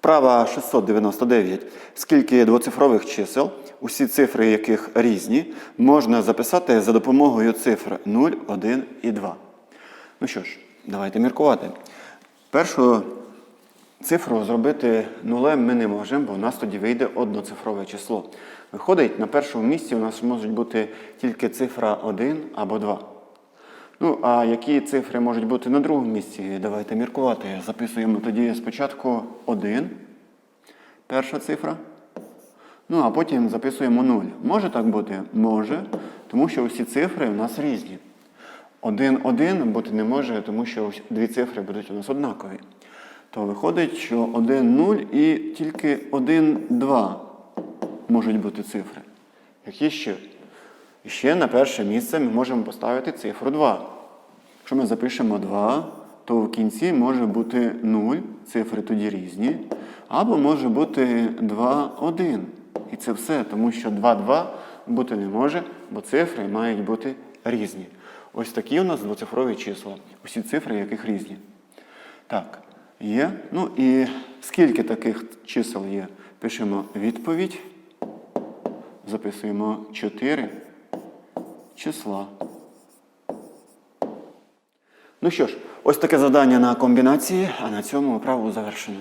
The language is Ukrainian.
Вправа 699. Скільки двоцифрових чисел, усі цифри яких різні, можна записати за допомогою цифр 0, 1 і 2. Ну що ж, давайте міркувати. Першу цифру зробити нулем ми не можемо, бо у нас тоді вийде одноцифрове число. Виходить, на першому місці у нас можуть бути тільки цифра 1 або 2. Ну, а які цифри можуть бути на другому місці? Давайте міркувати. Записуємо тоді спочатку 1, перша цифра. Ну, а потім записуємо 0. Може так бути? Може, тому що усі цифри у нас різні. 1, 1 бути не може, тому що дві цифри будуть у нас однакові. То виходить, що 1, 0 і тільки 1, 2 можуть бути цифри. Які ще? І ще на перше місце ми можемо поставити цифру 2. Якщо ми запишемо 2, то в кінці може бути 0, цифри тоді різні, або може бути 2, 1. І це все, тому що 2, 2 бути не може, бо цифри мають бути різні. Ось такі у нас двоцифрові числа. Усі цифри, яких різні. Так, є. Ну і скільки таких чисел є? Пишемо відповідь. Записуємо 4 числа. Ну що ж, ось таке завдання на комбінації, а на цьому вправу завершено.